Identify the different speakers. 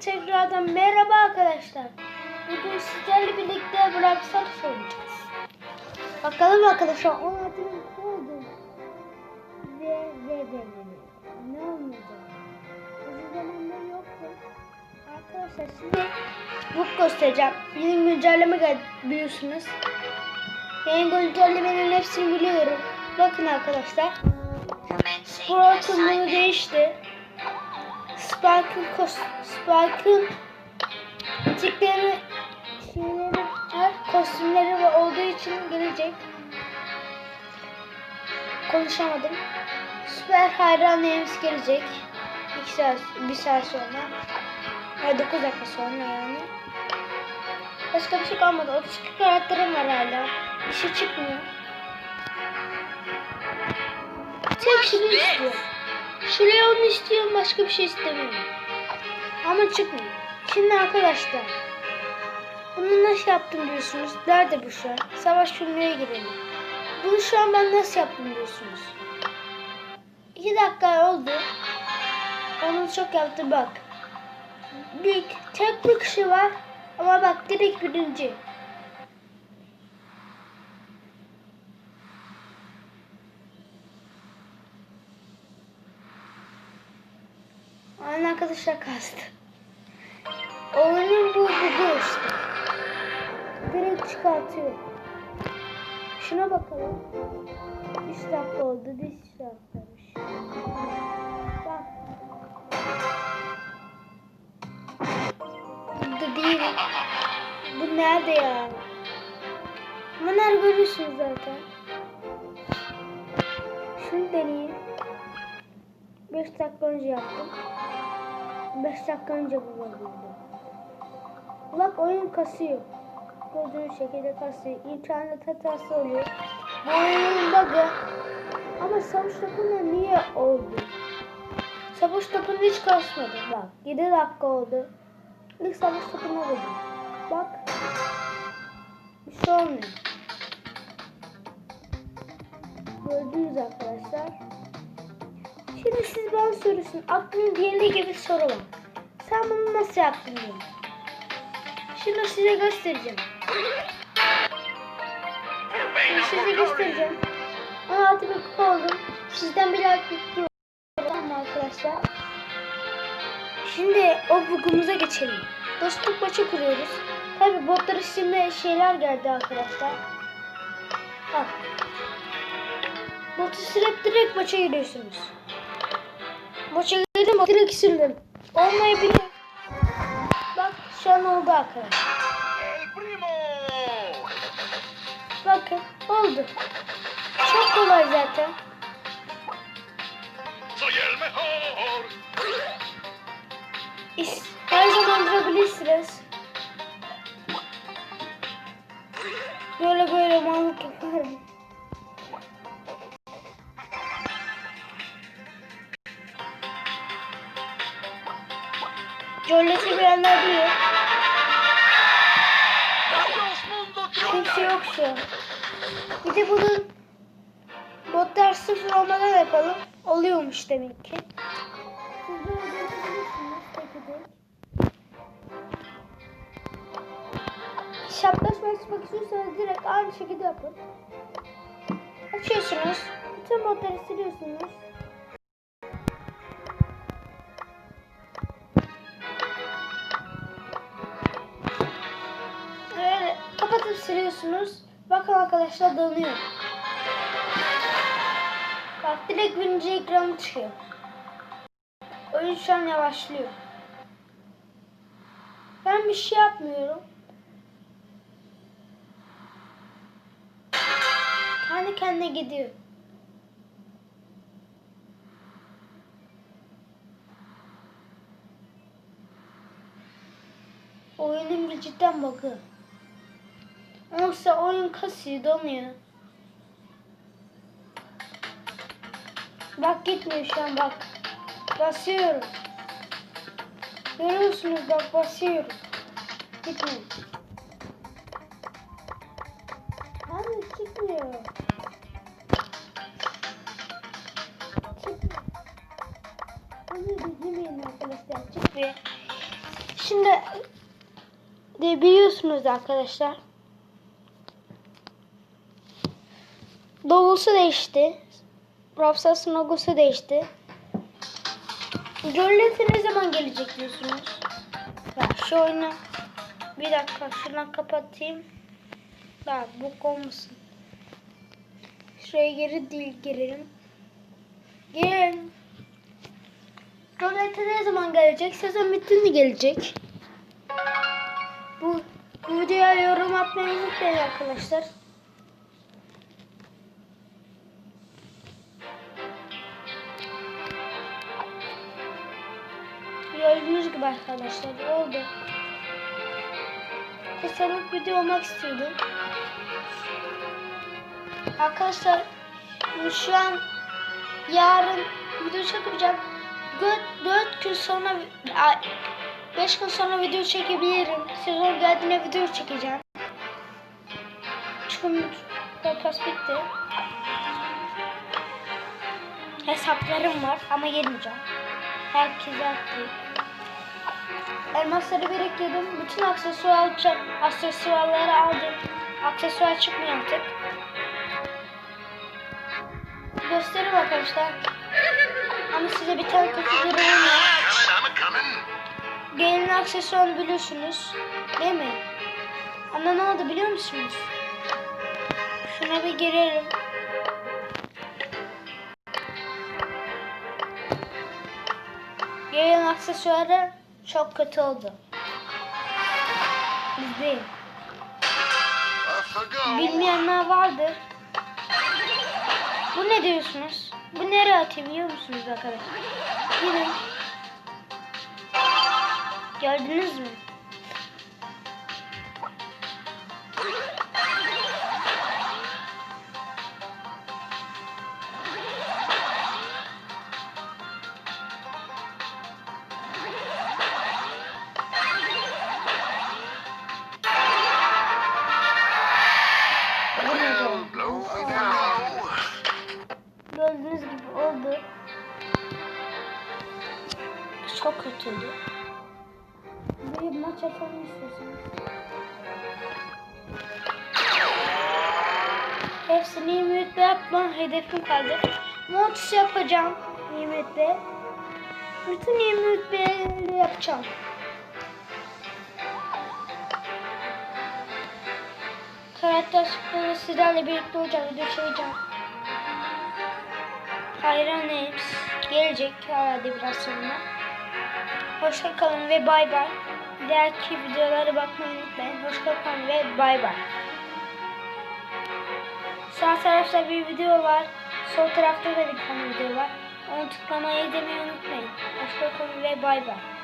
Speaker 1: tekrardan merhaba arkadaşlar. Bugün sizlerle birlikte Brawl Stars oynayacağız. Bakalım arkadaşlar 16 bin oldu. Ve ve ve. Ne olmayacak? Uzun zamandır yoktu. Arkadaşlar size bu göstereceğim. Yeni güncelleme geldi biliyorsunuz. Yeni güncellemenin hepsini biliyorum. Bakın arkadaşlar. Sprout'un bunu değişti. Spark'ın kos Spark'ın tikleri şeyleri her kostümleri ve olduğu için gelecek. Konuşamadım. Süper hayranlarımız gelecek. 2 saat, 1 saat sonra. Hayır 9 dakika sonra yani. Başka bir şey kalmadı. 32 karakterim var hala. Bir şey çıkmıyor. Tek şunu istiyorum. Şu Leon'u istiyorum başka bir şey istemiyorum. Ama çıkmıyor. Şimdi arkadaşlar. Bunu nasıl yaptım diyorsunuz. Nerede bu şu an? Savaş filmine girelim. Bunu şu an ben nasıl yaptım diyorsunuz. 2 dakika oldu. Onu çok yaptı bak. Büyük tek bir kişi var. Ama bak direkt birinci. Arkadaşlar kastı. Oyunun bu bugu işte. Direkt çıkartıyor. Şuna bakalım. 3 dakika oldu. Diş dakikaymış. Bak. Burada değil. Bu nerede ya? Bunlar görüyorsunuz zaten. Şunu deneyeyim. 5 dakika önce yaptım. 5 dakika önce bu oldu. Bak oyun kasıyor. Gördüğünüz şekilde kasıyor. İnternet hatası oluyor. Bu oyunun bug'ı. Ama savaş topunda niye oldu? Savaş topunda hiç kasmadı. Bak 7 dakika oldu. İlk savaş topuna vurdum. Bak. Siz bana soruyorsun. Aklın diğerli gibi soru var. Sen bunu nasıl yaptın diye. Şimdi size göstereceğim. Şimdi size göstereceğim. 16 bin kupa oldum. Sizden bir like bekliyorum arkadaşlar. Şimdi o bugumuza geçelim. Dostluk maçı kuruyoruz. Tabi botları silme şeyler geldi arkadaşlar. Bak. Botu silip direkt maça giriyorsunuz. Maça girdim bak direkt sildim. Olmayabilir. Bak şu an oldu arkadaşlar. Bakın oldu. Çok kolay zaten. Her zaman durabilirsiniz. Böyle böyle manlık yaparım.
Speaker 2: Adiós mundo
Speaker 1: Kimse yok şu an. Bir de bunun botlar sıfır olmadan yapalım. Oluyormuş demek ki. Siz de öğrenebilirsiniz tek tek. Şaplaşma açmak istiyorsanız direkt aynı şekilde yapın. Açıyorsunuz. Bütün botları siliyorsunuz. Kapatıp siliyorsunuz. Bakın arkadaşlar dönüyor. Bak direkt birinci ekranı çıkıyor. Oyun şu an yavaşlıyor. Ben bir şey yapmıyorum. Kendi kendine gidiyor. Oyunun bir cidden Oysa oyun kasıyor, donuyor. Bak gitmiyor şu an bak. Basıyorum. Görüyorsunuz bak basıyorum. Gitmiyor. Abi da yemeyin arkadaşlar. Çıkmıyor. içinde de biliyorsunuz arkadaşlar. Logosu değişti. Rapsas'ın logosu değişti. Jolete ne zaman gelecek diyorsunuz? Ya şu oyunu bir dakika şuradan kapatayım. Daha bu olmasın. Şuraya geri değil girelim. Girelim. Jolete ne zaman gelecek? Sezon bittiğinde gelecek. Bu, bu videoya yorum atmayı unutmayın arkadaşlar. Gördüğünüz gibi arkadaşlar oldu. Kısalık video olmak istiyordum. Arkadaşlar şu an yarın video çekeceğim. 4 gün sonra 5 gün sonra video çekebilirim. Sezon geldiğinde video çekeceğim. Çünkü podcast bitti. Hesaplarım var ama yeneceğim. Herkese attım. Elmasları biriktirdim. Bütün aksesuar alacak. Aksesuarları aldım. Aksesuar çıkmıyor artık. Göstereyim arkadaşlar. Ama size bir tane.
Speaker 2: Coming, I'm coming.
Speaker 1: Gelin aksesuarını biliyorsunuz. Değil mi? Ama ne oldu biliyor musunuz? Şuna bir girelim. Gelin aksesuarı çok kötü oldu. İzleyin. Bilmeyenler vardır. Bu ne diyorsunuz? Bu nereye atayım biliyor musunuz arkadaşlar? Gidin. Gördünüz mü? Çok kötüydü. Bir maç atalım istiyorsanız. Hepsini nimetle yapma hedefim kaldı. Montus yapacağım nimetle. Bütün nimetleri yapacağım. Karakter sıklığı sizlerle birlikte olacağım. Video çekeceğim. Hayran Apes gelecek herhalde biraz sonra. Hoşça kalın ve bay bay. Diğerki videolara bakmayı unutmayın. Hoşça kalın ve bay bay. Sağ tarafta bir video var. Sol tarafta da bir tane video var. Onu tıklamayı demeyi unutmayın. Hoşça kalın ve bay bay.